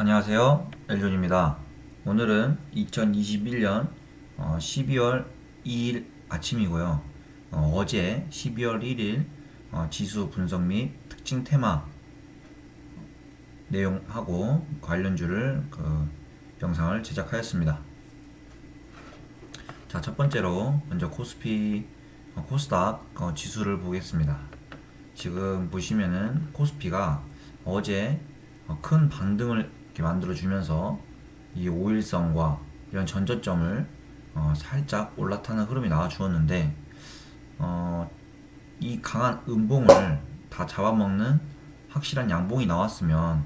안녕하세요. 엘존입니다. 오늘은 2021년 12월 2일 아침이고요. 어, 제 12월 1일 어, 지수 분석 및 특징 테마 내용하고 관련주를 그 영상을 제작하였습니다. 자, 첫 번째로 먼저 코스피 어, 코스닥 어, 지수를 보겠습니다. 지금 보시면은 코스피가 어제 어, 큰 반등을 이렇게 만들어 주면서 이 5일선과 이런 전저점을 어, 살짝 올라타는 흐름이 나와 주었는데 어, 이 강한 음봉을 다 잡아먹는 확실한 양봉이 나왔으면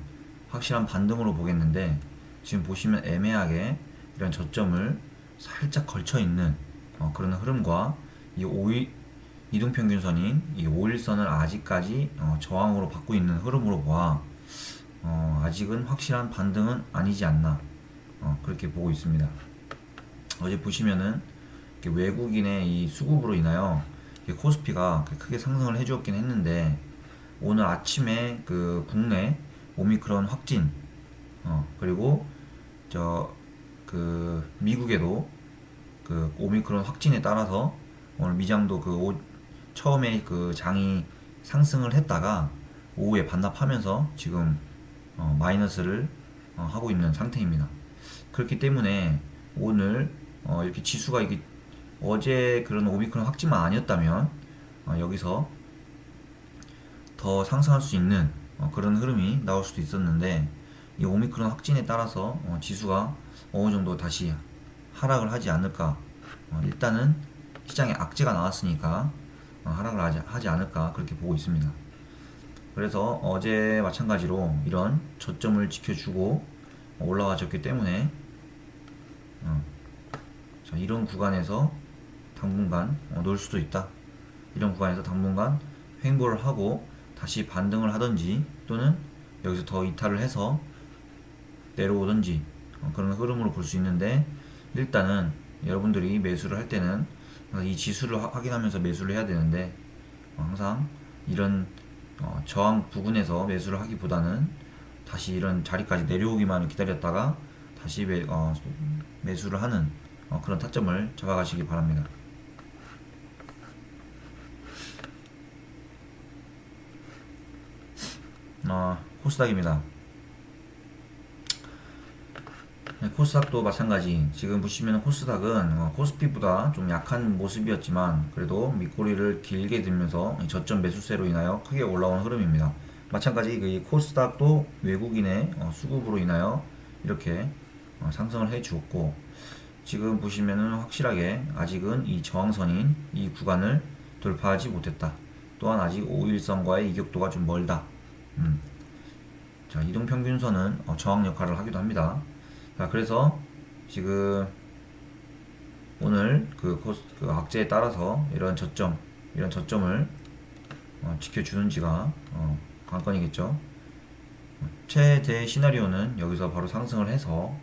확실한 반등으로 보겠는데 지금 보시면 애매하게 이런 저점을 살짝 걸쳐 있는 어, 그런 흐름과 이 5일 이동평균선인 이 5일선을 아직까지 어, 저항으로 받고 있는 흐름으로 보아 어, 아직은 확실한 반등은 아니지 않나 어, 그렇게 보고 있습니다. 어제 보시면은 외국인의 이 수급으로 인하여 코스피가 크게 상승을 해주었긴 했는데 오늘 아침에 그 국내 오미크론 확진 어, 그리고 저 그 미국에도 그 오미크론 확진에 따라서 오늘 미장도 그 오- 처음에 그 장이 상승을 했다가 오후에 반납하면서 지금 어, 마이너스를 어, 하고 있는 상태입니다. 그렇기 때문에 오늘 어, 이렇게 지수가 이게 어제 그런 오미크론 확진만 아니었다면 어, 여기서 더 상승할 수 있는 어, 그런 흐름이 나올 수도 있었는데 이 오미크론 확진에 따라서 어, 지수가 어느 정도 다시 하락을 하지 않을까 어, 일단은 시장에 악재가 나왔으니까 어, 하락을 하지, 하지 않을까 그렇게 보고 있습니다. 그래서 어제 마찬가지로 이런 저점을 지켜주고 올라와줬기 때문에 어, 자, 이런 구간에서 당분간 어, 놀 수도 있다. 이런 구간에서 당분간 횡보를 하고 다시 반등을 하든지 또는 여기서 더 이탈을 해서 내려오든지 어, 그런 흐름으로 볼 수 있는데 일단은 여러분들이 매수를 할 때는 이 지수를 하- 확인하면서 매수를 해야 되는데 어, 항상 이런 어, 저항 부근에서 매수를 하기보다는 다시 이런 자리까지 내려오기만을 기다렸다가 다시 매, 어, 매수를 하는 어, 그런 타점을 잡아가시기 바랍니다. 어, 코스닥입니다. 네, 코스닥도 마찬가지. 지금 보시면 코스닥은 어, 코스피보다 좀 약한 모습이었지만 그래도 밑꼬리를 길게 들면서 이 저점 매수세로 인하여 크게 올라온 흐름입니다. 마찬가지 그이 코스닥도 외국인의 어, 수급으로 인하여 이렇게 어, 상승을 해 주었고 지금 보시면은 확실하게 아직은 이 저항선인 이 구간을 돌파하지 못했다. 또한 아직 5일선과의 이격도가 좀 멀다. 음. 자, 이동평균선은 어, 저항 역할을 하기도 합니다. 자, 그래서 지금 오늘 그, 코스, 그 악재에 따라서 이런 저점, 이런 저점을 어, 지켜주는지가 어, 관건이겠죠. 어, 최대 시나리오는 여기서 바로 상승을 해서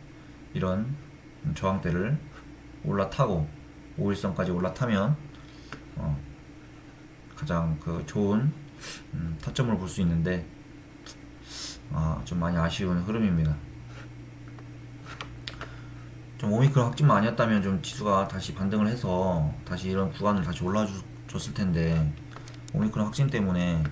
이런 저항대를 올라타고 5일선까지 올라타면 어, 가장 그 좋은 음, 타점을 볼 수 있는데 아, 좀 많이 아쉬운 흐름입니다. 좀 오미크론 확진만 아니었다면 좀 지수가 다시 반등을 해서 다시 이런 구간을 다시 올라줬을 텐데 오미크론 확진 때문에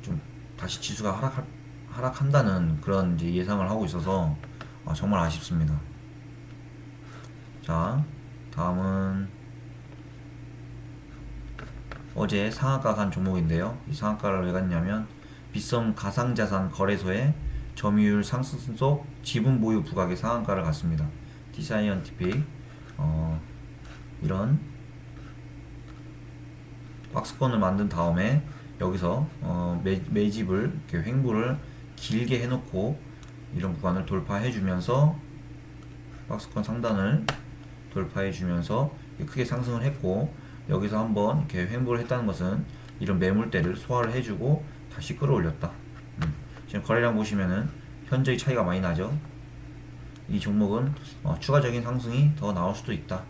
좀 다시 지수가 하락 하락한다는 그런 예상을 하고 있어서 아, 정말 아쉽습니다. 자, 다음은 어제 상한가 간 종목인데요. 이 상한가를 왜 갔냐면 빗썸 가상자산 거래소의 점유율 상승 속 지분 보유 부각의 상한가를 갔습니다. 디사이언티픽 어, 이런 박스권을 만든 다음에 여기서 어, 매, 매집을 이렇게 횡보를 길게 해놓고 이런 구간을 돌파해주면서 박스권 상단을 돌파해주면서 크게 상승을 했고 여기서 한번 이렇게 횡보를 했다는 것은 이런 매물대를 소화를 해주고 다시 끌어올렸다. 음. 지금 거래량 보시면은 현저히 차이가 많이 나죠. 이 종목은 어, 추가적인 상승이 더 나올 수도 있다.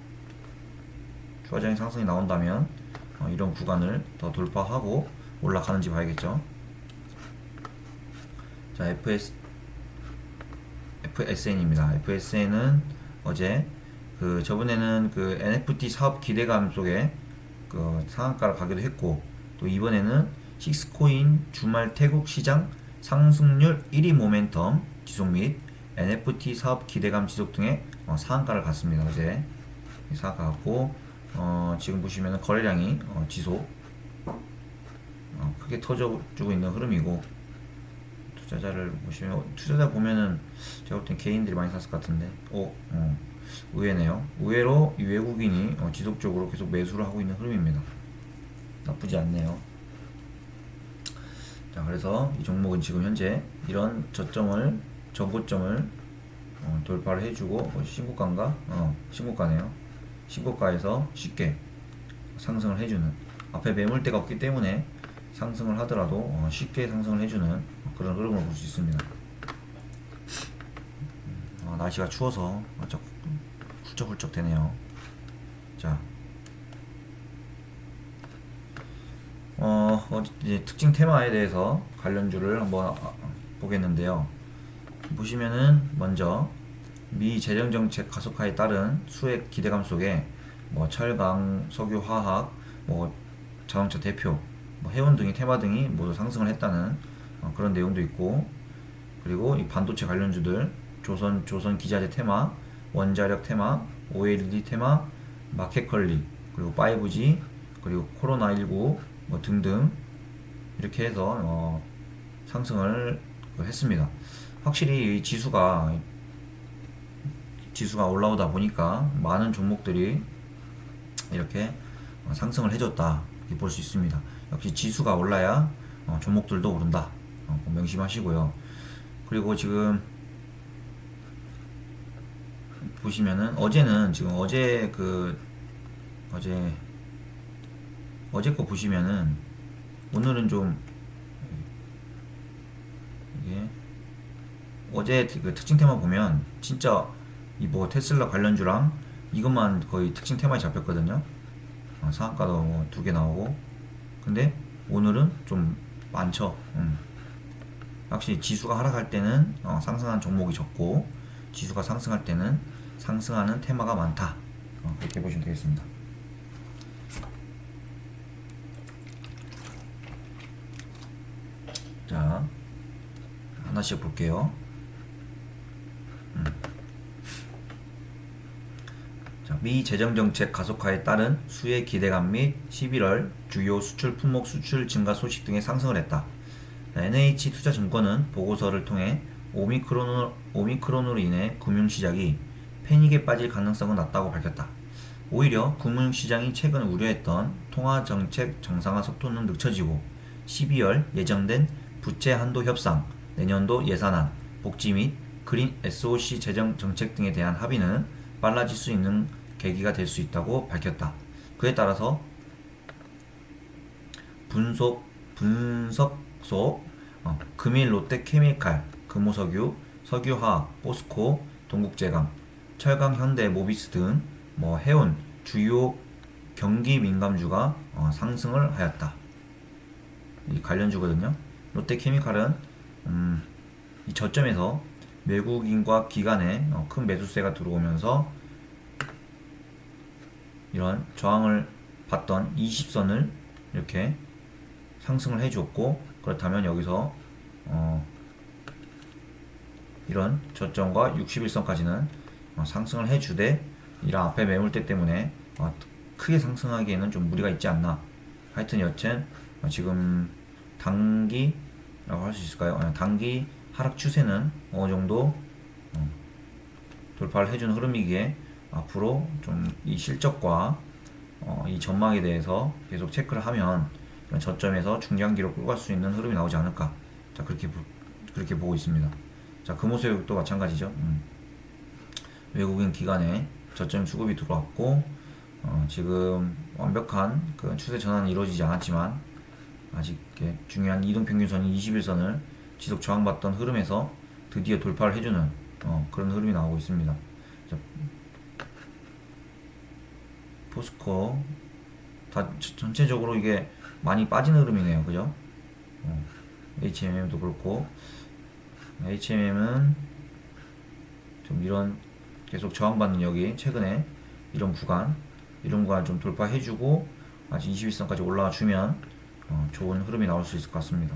추가적인 상승이 나온다면 어, 이런 구간을 더 돌파하고 올라가는지 봐야겠죠. 자, FS FSN입니다. FSN은 어제 그 저번에는 그 NFT 사업 기대감 속에 그 상한가를 가기도 했고 또 이번에는 식스코인 주말 태국 시장 상승률 1위 모멘텀 지속 및 NFT 사업 기대감 지속 등의 어, 상한가를 갔습니다. 어제 상한가 갔고 어, 지금 보시면 거래량이 어, 지속 어, 크게 터져주고 있는 흐름이고 투자자를 보시면 투자자 보면은 제가 볼 땐 개인들이 많이 샀을 것 같은데 오, 어, 의외네요. 의외로 이 외국인이 어, 지속적으로 계속 매수를 하고 있는 흐름입니다. 나쁘지 않네요. 자, 그래서 이 종목은 지금 현재 이런 저점을 저고점을 어, 돌파를 해주고 어, 신고가인가? 어, 신고가네요. 신고가에서 쉽게 상승을 해주는 앞에 매물대가 없기 때문에 상승을 하더라도 어, 쉽게 상승을 해주는 그런 흐름을 볼 수 있습니다. 아, 날씨가 추워서 살짝 훌쩍훌쩍 되네요. 자, 어, 어, 이제 특징 테마에 대해서 관련주를 한번 아, 보겠는데요. 보시면은 먼저 미 재정 정책 가속화에 따른 수액 기대감 속에 뭐 철강, 석유, 화학, 뭐 자동차 대표, 뭐 해운 등의 테마 등이 모두 상승을 했다는 어, 그런 내용도 있고 그리고 이 반도체 관련주들 조선 조선 기자재 테마, 원자력 테마, OLED 테마, 마켓 컬리 그리고 5G 그리고 코로나 19 뭐 등등 이렇게 해서 어, 상승을 했습니다. 확실히 이 지수가 지수가 올라오다 보니까 많은 종목들이 이렇게 어, 상승을 해줬다 볼 수 있습니다. 역시 지수가 올라야 어, 종목들도 오른다 어, 꼭 명심하시고요. 그리고 지금 보시면은 어제는 지금 어제 그 어제 어제 거 보시면은 오늘은 좀 이게 어제 그 특징 테마 보면 진짜 이 뭐 테슬라 관련주랑 이것만 거의 특징 테마에 잡혔거든요. 어, 상한가도 뭐 두 개 나오고 근데 오늘은 좀 많죠. 음. 확실히 지수가 하락할 때는 어, 상승한 종목이 적고 지수가 상승할 때는 상승하는 테마가 많다. 어, 그렇게 보시면 되겠습니다. 자, 하나씩 볼게요. 음. 자, 미 재정 정책 가속화에 따른 수혜 기대감 및 11월 주요 수출 품목 수출 증가 소식 등의 상승을 했다. NH 투자증권은 보고서를 통해 오미크론으로, 오미크론으로 인해 금융시장이 패닉에 빠질 가능성은 낮다고 밝혔다. 오히려 금융시장이 최근 우려했던 통화정책 정상화 속도는 늦춰지고 12월 예정된 부채 한도 협상, 내년도 예산안, 복지 및 그린 SOC 재정 정책 등에 대한 합의는 빨라질 수 있는 계기가 될 수 있다고 밝혔다. 그에 따라서 분석 분석 속 어, 금일 롯데케미칼, 금호석유, 석유화학, 포스코, 동국제강, 철강, 현대, 모비스 등 뭐 해운 주요 경기 민감주가 어, 상승을 하였다. 이 관련주거든요. 롯데케미칼은 음, 이 저점에서 외국인과 기관의 어, 큰 매수세가 들어오면서 이런 저항을 받던 20선을 이렇게 상승을 해주었고 그렇다면 여기서 어, 이런 저점과 61선까지는 어, 상승을 해주되 이런 앞에 매물대 때문에 어, 크게 상승하기에는 좀 무리가 있지 않나 하여튼 여튼 어, 지금 단기라고 할 수 있을까요? 어, 단기 하락 추세는 어느 정도 어, 돌파를 해주는 흐름이기에 앞으로 좀 이 실적과 어, 이 전망에 대해서 계속 체크를 하면 이런 저점에서 중장기로 끌고 갈수 있는 흐름이 나오지 않을까. 자 그렇게 보, 그렇게 보고 있습니다. 자 금호수역도 마찬가지죠. 음. 외국인 기관에 저점 수급이 들어왔고 어, 지금 완벽한 그 추세 전환이 이루어지지 않았지만 아직 중요한 이동평균선인 21선을 지속 저항받던 흐름에서 드디어 돌파를 해주는 어, 그런 흐름이 나오고 있습니다. 자, 포스코 다 저- 전체적으로 이게 많이 빠진 흐름이네요, 그죠? 어, HMM도 그렇고 HMM은 이런 계속 저항받는 여기 최근에 이런 구간 이런 구간 좀 돌파해주고 아직 21선까지 올라와 주면 어, 좋은 흐름이 나올 수 있을 것 같습니다.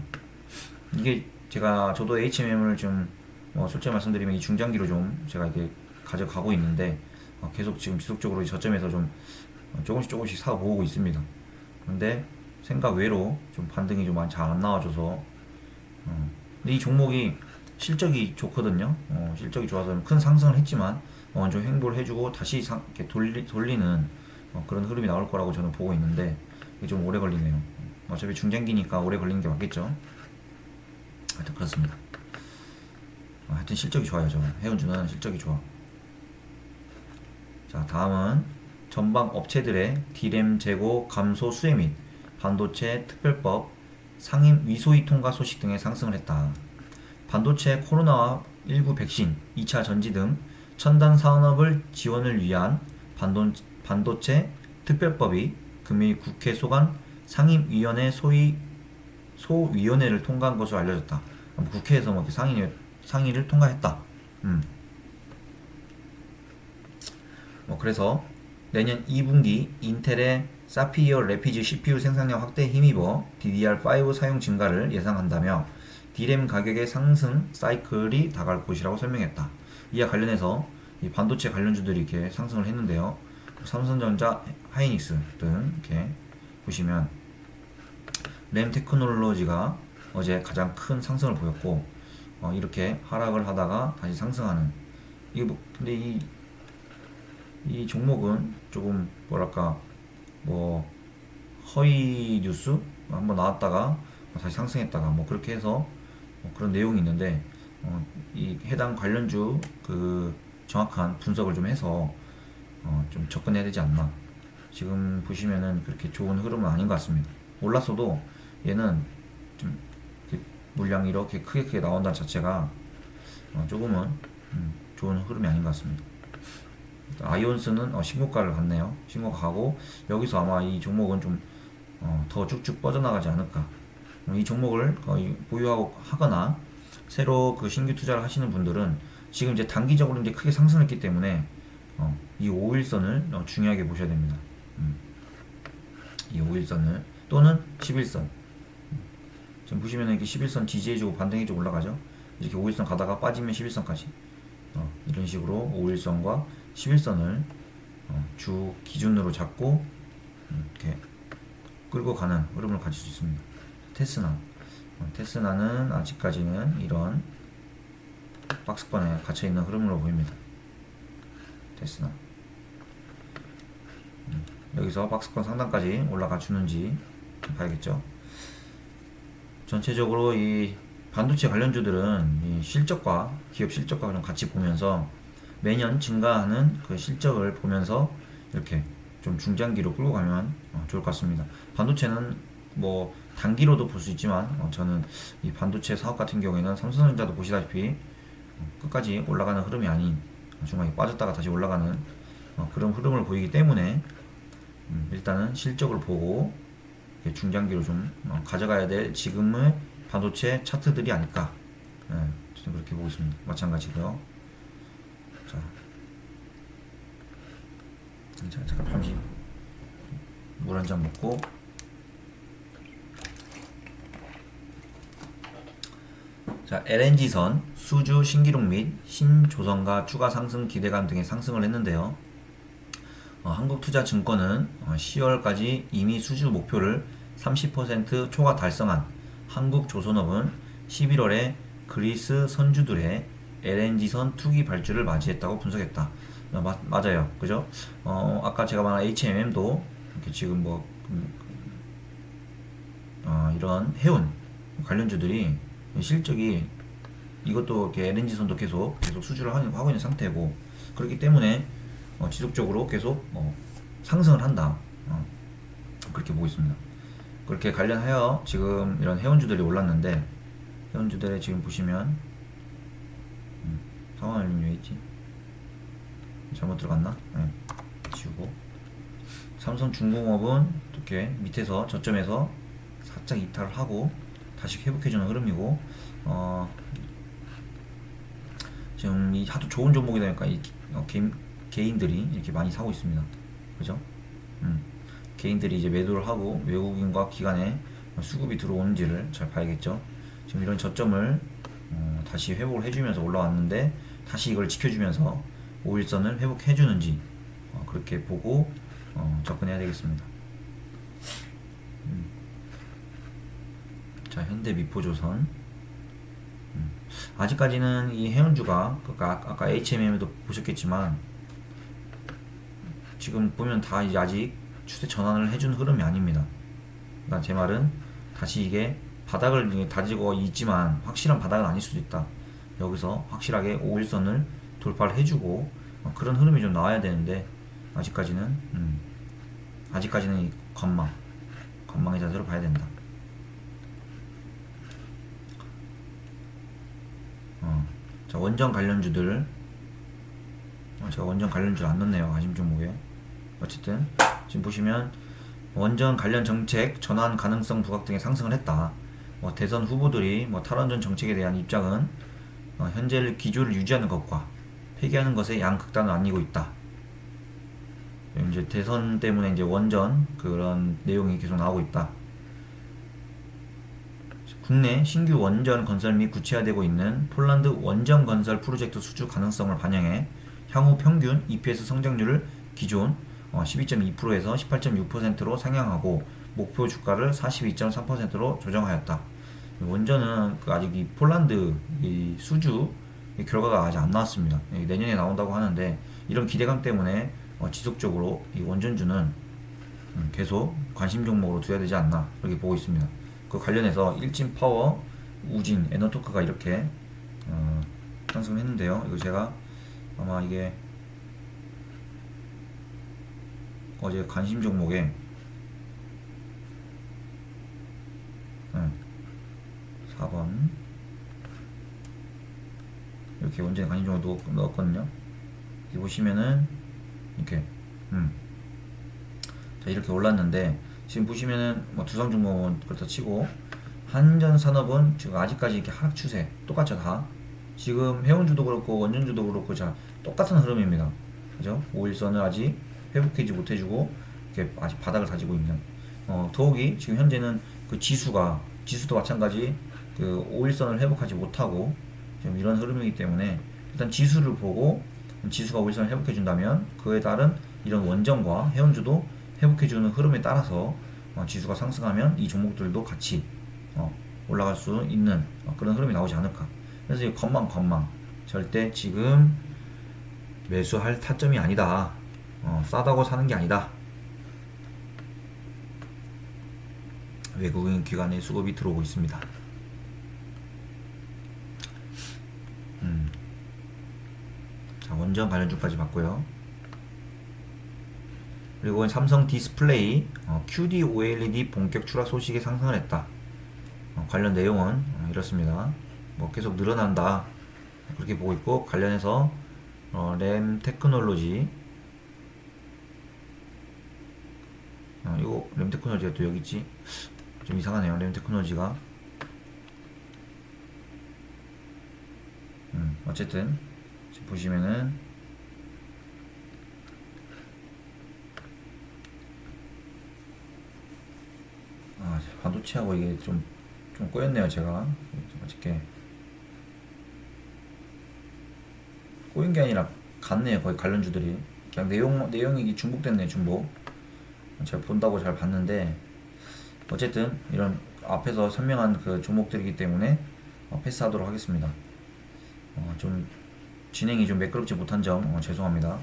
이게 제가 저도 HMM을 좀 어, 솔직히 말씀드리면 이 중장기로 좀 제가 이게 가져가고 있는데 어, 계속 지금 지속적으로 이 저점에서 좀 어, 조금씩 조금씩 사 모으고 있습니다. 근데 생각 외로 좀 반등이 좀 잘 안 나와줘서 어, 근데 이 종목이 실적이 좋거든요. 어, 실적이 좋아서 큰 상승을 했지만 어, 좀 횡보를 해주고 다시 상, 이렇게 돌리, 돌리는 어, 그런 흐름이 나올 거라고 저는 보고 있는데 이게 좀 오래 걸리네요. 어차피 중장기니까 오래 걸리는 게 맞겠죠. 하여튼 그렇습니다. 어, 하여튼 실적이 좋아요. 저 해운주는 실적이 좋아. 자 다음은 전방 업체들의 디램 재고 감소 수혜 및 반도체 특별법 상임 위소위 통과 소식 등에 상승을 했다. 반도체 코로나19 백신, 2차 전지 등 첨단 산업을 지원을 위한 반도, 반도체 특별법이 금일 국회 소관 상임위원회 소위 소위원회를 통과한 것으로 알려졌다. 국회에서 뭐 이렇게 상의 상의를 통과했다. 음. 뭐 그래서 내년 2분기 인텔의 사피어 레피즈 CPU 생산량 확대에 힘입어 DDR5 사용 증가를 예상한다며 D램 가격의 상승 사이클이 다가올 것이라고 설명했다. 이와 관련해서 이 반도체 관련주들이 이렇게 상승을 했는데요. 삼성전자, 하이닉스 등 이렇게 보시면 램 테크놀로지가 어제 가장 큰 상승을 보였고 어, 이렇게 하락을 하다가 다시 상승하는 이게 뭐 근데 이, 이 종목은 조금 뭐랄까 뭐 허위 뉴스 한번 나왔다가 다시 상승했다가 뭐 그렇게 해서 뭐 그런 내용이 있는데 어, 이 해당 관련주 그 정확한 분석을 좀 해서 어, 좀 접근해야 되지 않나. 지금 보시면은 그렇게 좋은 흐름은 아닌 것 같습니다. 올랐어도 얘는 좀 물량이 이렇게 크게 크게 나온다는 자체가 어, 조금은 음, 좋은 흐름이 아닌 것 같습니다 아이온스는 어, 신고가를 갔네요. 신고가 가고 여기서 아마 이 종목은 좀 어, 더 쭉쭉 뻗어나가지 않을까. 어, 이 종목을 거의 보유하고 하거나 새로 그 신규 투자를 하시는 분들은 지금 이제 단기적으로 이제 크게 상승했기 때문에 어, 이 5일선을 어, 중요하게 보셔야 됩니다. 음. 이 5일선을 또는 11선. 음. 지금 보시면 이렇게 11선 지지해주고 반등해주고 올라가죠. 이렇게 5일선 가다가 빠지면 11선까지. 어, 이런 식으로 5일선과 11선을 어, 주 기준으로 잡고 음, 이렇게 끌고 가는 흐름을 가질 수 있습니다. 테스나 어, 테스나는 아직까지는 이런 박스권에 갇혀 있는 흐름으로 보입니다. 테스나 음, 여기서 박스권 상단까지 올라가 주는지 봐야겠죠. 전체적으로 이 반도체 관련주들은 이 실적과 기업 실적과 그냥 같이 보면서 매년 증가하는 그 실적을 보면서 이렇게 좀 중장기로 끌고 가면 어, 좋을 것 같습니다. 반도체는 뭐 단기로도 볼 수 있지만 어, 저는 이 반도체 사업 같은 경우에는 삼성전자도 보시다시피 어, 끝까지 올라가는 흐름이 아닌 중간에 빠졌다가 다시 올라가는 어, 그런 흐름을 보이기 때문에 음, 일단은 실적을 보고 중장기로 좀 어, 가져가야 될 지금의 반도체 차트들이 아닐까 예, 저는 그렇게 보고 있습니다. 마찬가지고요. 자, 자 잠깐 잠시 물 한 잔 먹고 자 LNG선 수주 신기록 및 신조선가 추가 상승 기대감 등의 상승을 했는데요. 어, 한국투자증권은 어, 10월까지 이미 수주 목표를 30% 초과 달성한 한국조선업은 11월에 그리스 선주들의 LNG선 투기 발주를 맞이했다고 분석했다. 어, 마, 맞아요. 그죠? 어, 아까 제가 말한 HMM도 이렇게 지금 뭐, 음, 어, 이런 해운 관련주들이 실적이 이것도 이렇게 LNG선도 계속 계속 수주를 하고 있는 상태고 그렇기 때문에 어, 지속적으로 계속 어, 상승을 한다. 어, 그렇게 보고 있습니다. 그렇게 관련하여 지금 이런 해운주들이 올랐는데 해운주들에 지금 보시면 음, 상황 알림 왜 있지? 잘못 들어갔나? 네, 지우고 삼성중공업은 이렇게 밑에서 저점에서 살짝 이탈을 하고 다시 회복해주는 흐름이고 어, 지금 이 하도 좋은 종목이다 보니까 이 기- 어, 개인, 개인들이 이렇게 많이 사고 있습니다. 그죠? 음. 개인들이 이제 매도를 하고 외국인과 기관에 수급이 들어오는지를 잘 봐야겠죠. 지금 이런 저점을 어, 다시 회복을 해주면서 올라왔는데 다시 이걸 지켜주면서 5일선을 회복해주는지 어, 그렇게 보고 어, 접근해야 되겠습니다. 음. 자 현대 미포조선 음. 아직까지는 이 해운주가 아까, 아까 HMM에도 보셨겠지만 지금 보면 다 이제 아직 추세 전환을 해준 흐름이 아닙니다. 그러니까 제 말은 다시 이게 바닥을 다지고 있지만 확실한 바닥은 아닐 수도 있다. 여기서 확실하게 5일선을 돌파를 해주고 어, 그런 흐름이 좀 나와야 되는데 아직까지는 음, 아직까지는 이 건망 건망의 자세로 봐야 된다. 어, 자 원전 관련주들 어, 제가 원전 관련주 안 넣네요 아심 종목에 어쨌든 지금 보시면 원전 관련 정책 전환 가능성 부각 등의 상승을 했다. 뭐 대선 후보들이 뭐 탈원전 정책에 대한 입장은 어, 현재 기조를 유지하는 것과 폐기하는 것에 양극단을 나뉘고 있다. 이제 대선 때문에 이제 원전 그런 내용이 계속 나오고 있다. 국내 신규 원전 건설 및 구체화되고 있는 폴란드 원전 건설 프로젝트 수주 가능성을 반영해 향후 평균 EPS 성장률을 기존 어, 12.2%에서 18.6%로 상향하고 목표 주가를 42.3%로 조정하였다. 원전은 그 아직 이 폴란드 이 수주 이 결과가 아직 안 나왔습니다. 이 내년에 나온다고 하는데 이런 기대감 때문에 어, 지속적으로 이 원전주는 음, 계속 관심 종목으로 둬야 되지 않나 그렇게 보고 있습니다. 그 관련해서 일진 파워, 우진, 에너토크가 이렇게 어, 상승을 했는데요. 이거 제가 아마 이게 어제 관심 종목에 네, 4번. 이렇게 원전에 관심 종목 넣- 넣었 거든요. 여기 보시면은 이렇게 음. 자 이렇게 올랐는데 지금 보시면은 뭐 두상중공은 그렇다 치고 한전산업은 지금 아직까지 이렇게 하락 추세 똑같죠 다? 지금 해운주도 그렇고 원전주도 그렇고 자 똑같은 흐름입니다. 그죠? 5일선을 아직 회복하지 못해주고 이렇게 아직 바닥을 다지고 있는. 어 더욱이 지금 현재는 그 지수가 지수도 마찬가지 그 5일선을 회복하지 못하고 지금 이런 흐름이기 때문에 일단 지수를 보고 지수가 5일선을 회복해 준다면 그에 따른 이런 원전과 해운주도 회복해 주는 흐름에 따라서 어, 지수가 상승하면 이 종목들도 같이 어, 올라갈 수 있는 어, 그런 흐름이 나오지 않을까. 그래서 이 건망 건망 절대 지금 매수할 타점이 아니다. 어, 싸다고 사는 게 아니다. 외국인 기관의 수급이 들어오고 있습니다. 음. 자, 원전 관련주까지 봤고요. 그리고 삼성 디스플레이 어, QD OLED 본격 출하 소식에 상승을 했다. 어, 관련 내용은 어, 이렇습니다. 뭐 계속 늘어난다. 그렇게 보고 있고 관련해서 어, 램 테크놀로지 어, 이거 램 테크놀로지가 또 여기 있지. 좀 이상하네요. 램 테크놀로지가 음, 어쨌든 보시면은 아, 반도체하고 이게 좀, 좀 꼬였네요, 제가. 좀 어저께. 꼬인 게 아니라 같네요, 거의 관련주들이. 그냥 내용, 내용이 중복됐네요, 중복. 제가 본다고 잘 봤는데, 어쨌든, 이런 앞에서 설명한 그 종목들이기 때문에 어, 패스하도록 하겠습니다. 어, 좀, 진행이 좀 매끄럽지 못한 점, 어, 죄송합니다.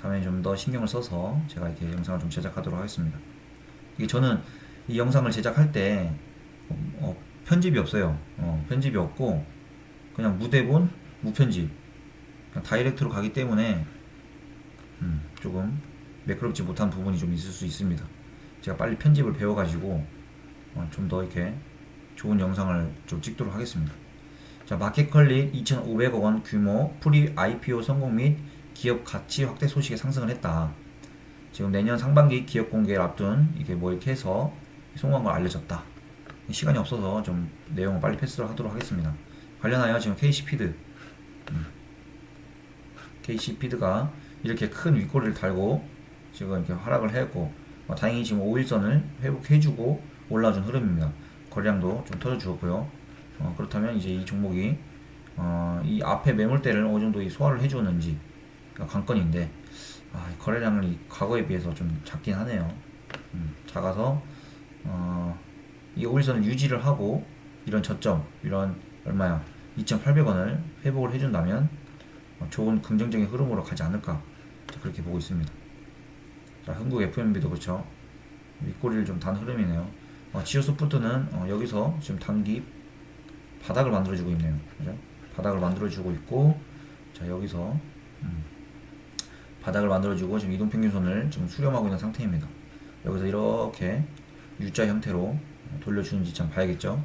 다음에 좀 더 신경을 써서 제가 이렇게 영상을 좀 제작하도록 하겠습니다. 이게 저는 이 영상을 제작할 때 어, 어, 편집이 없어요. 어, 편집이 없고 그냥 무대본 무편집 그냥 다이렉트로 가기 때문에 음, 조금 매끄럽지 못한 부분이 좀 있을 수 있습니다. 제가 빨리 편집을 배워가지고 어, 좀더 이렇게 좋은 영상을 좀 찍도록 하겠습니다. 자, 마켓컬리 2,500억 원 규모 프리 IPO 성공 및 기업 가치 확대 소식에 상승을 했다. 지금 내년 상반기 기업 공개를 앞둔 이게 뭐 이렇게 해서 송구한 걸 알려졌다. 시간이 없어서 좀 내용을 빨리 패스를 하도록 하겠습니다. 관련하여 지금 KC피드 KC피드가 이렇게 큰 윗꼬리를 달고 지금 이렇게 하락을 했고 어, 다행히 지금 5일선을 회복해주고 올라준 흐름입니다. 거래량도 좀 터져주었고요. 어, 그렇다면 이제 이 종목이 어, 이 앞에 매물대를 어느 정도 이 소화를 해주었는지 가 관건인데 아, 이 거래량을 이 과거에 비해서 좀 작긴 하네요. 음, 작아서 어, 이 5일선을 유지를 하고 이런 저점 이런 얼마야 2,800원을 회복을 해준다면 어, 좋은 긍정적인 흐름으로 가지 않을까 자, 그렇게 보고 있습니다. 자, 한국 FMB도 그렇죠. 윗꼬리를 좀 단 흐름이네요. 어, 지오 소프트는 어, 여기서 지금 단기 바닥을 만들어주고 있네요. 그죠? 바닥을 만들어주고 있고, 자, 여기서, 음, 바닥을 만들어주고, 지금 이동평균선을 지금 수렴하고 있는 상태입니다. 여기서 이렇게 U자 형태로 돌려주는지 참 봐야겠죠?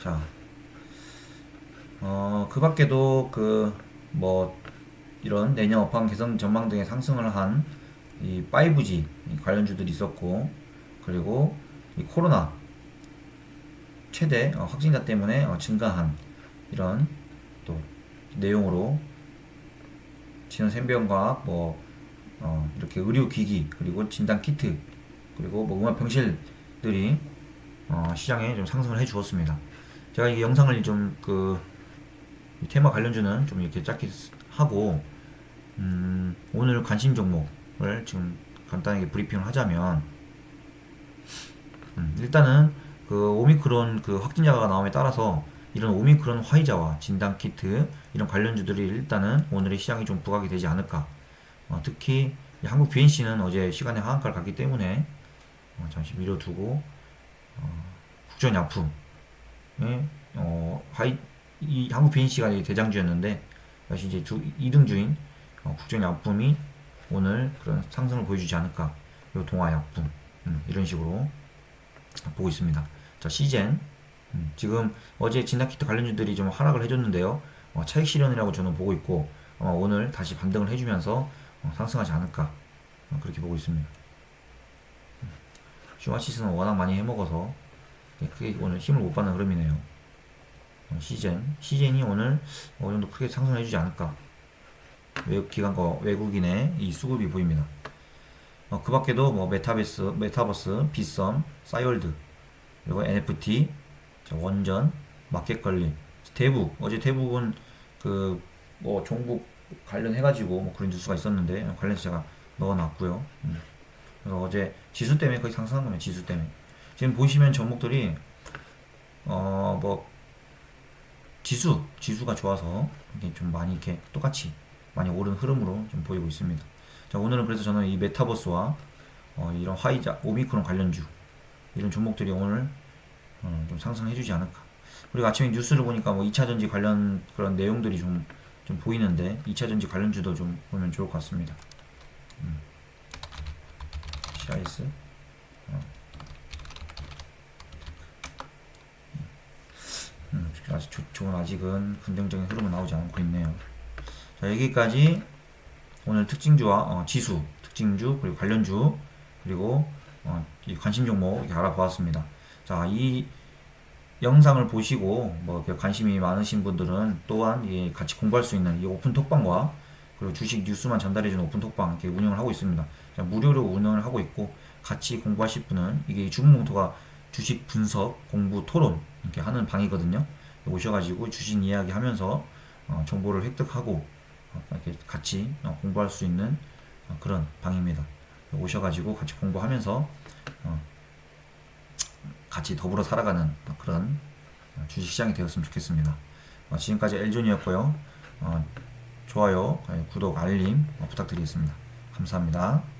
자, 어, 그 밖에도 그, 뭐, 이런 내년 업황 개선 전망 등의 상승을 한 이 5G 관련주들이 있었고, 그리고 이 코로나 최대 어, 확진자 때문에 어, 증가한 이런 또 내용으로 진원 생병과학 뭐 어, 이렇게 의료기기 그리고 진단 키트 그리고 뭐 음압 병실들이 어, 시장에 좀 상승을 해 주었습니다. 제가 이 영상을 좀 그 테마 관련주는 좀 이렇게 짧게 하고 음, 오늘 관심 종목을 지금 간단하게 브리핑을 하자면 음, 일단은 그 오미크론 그 확진자가 나옴에 따라서 이런 오미크론 화이자와 진단 키트 이런 관련주들이 일단은 오늘의 시장이 좀 부각이 되지 않을까. 어, 특히 이 한국 BNC는 어제 시간에 하한가를 갔기 때문에 어, 잠시 미뤄두고 어, 국전약품에 어, 화이 이 한국 BNC가 대장주였는데 다시 이제 주, 2등주인 어, 국전약품이 오늘 그런 상승을 보여주지 않을까. 요 동아약품 음, 이런 식으로 보고 있습니다. 자, 시젠. 음, 지금 어제 진단키트 관련주들이 좀 하락을 해줬는데요. 어, 차익 실현이라고 저는 보고 있고, 아마 오늘 다시 반등을 해주면서 어, 상승하지 않을까. 어, 그렇게 보고 있습니다. 음, 슈마치스는 워낙 많이 해먹어서 크게 오늘 힘을 못 받는 흐름이네요. 어, 시젠. 시젠이 오늘 어느 정도 크게 상승해주지 않을까. 외국 기관과 외국인의 이 수급이 보입니다. 어, 그 밖에도 뭐 메타베스, 메타버스, 빗썸, 싸이월드, 그리고 NFT, 자, 원전, 마켓 관리, 대북, 어제 대북은 그 뭐 종북 관련해가지고 뭐 그런 뉴스가 있었는데 관련해서 제가 넣어놨고요. 음. 그래서 어제 지수 때문에 거의 상승한 거네, 지수 때문에. 지금 보시면 종목들이 어 뭐 지수, 지수가 좋아서 이게 좀 많이 이렇게 똑같이 많이 오른 흐름으로 좀 보이고 있습니다. 자, 오늘은 그래서 저는 이 메타버스와 어, 이런 화이자, 오미크론 관련주 이런 종목들이 오늘 어, 좀 상승해주지 않을까. 그리고 아침에 뉴스를 보니까 뭐 2차 전지 관련 그런 내용들이 좀, 좀 보이는데 2차 전지 관련주도 좀 보면 좋을 것 같습니다. 음. 시아이스. 어. 음, 아직 조, 좋은 아직은 긍정적인 흐름은 나오지 않고 있네요. 자 여기까지 오늘 특징주와 어, 지수, 특징주 그리고 관련주 그리고 관심 종목 이렇게 알아보았습니다. 자, 이 영상을 보시고 뭐 관심이 많으신 분들은 또한 이 같이 공부할 수 있는 이 오픈 톡방과 그리고 주식 뉴스만 전달해주는 오픈 톡방 이렇게 운영을 하고 있습니다. 자, 무료로 운영을 하고 있고 같이 공부하실 분은 이게 주문봉투가 주식 분석 공부 토론 이렇게 하는 방이거든요. 오셔가지고 주식 이야기하면서 어, 정보를 획득하고 어, 이렇게 같이 어, 공부할 수 있는 어, 그런 방입니다. 오셔가지고 같이 공부하면서 어, 같이 더불어 살아가는 그런 주식시장이 되었으면 좋겠습니다. 어, 지금까지 엘존이었고요. 어, 좋아요, 구독, 알림 부탁드리겠습니다. 감사합니다.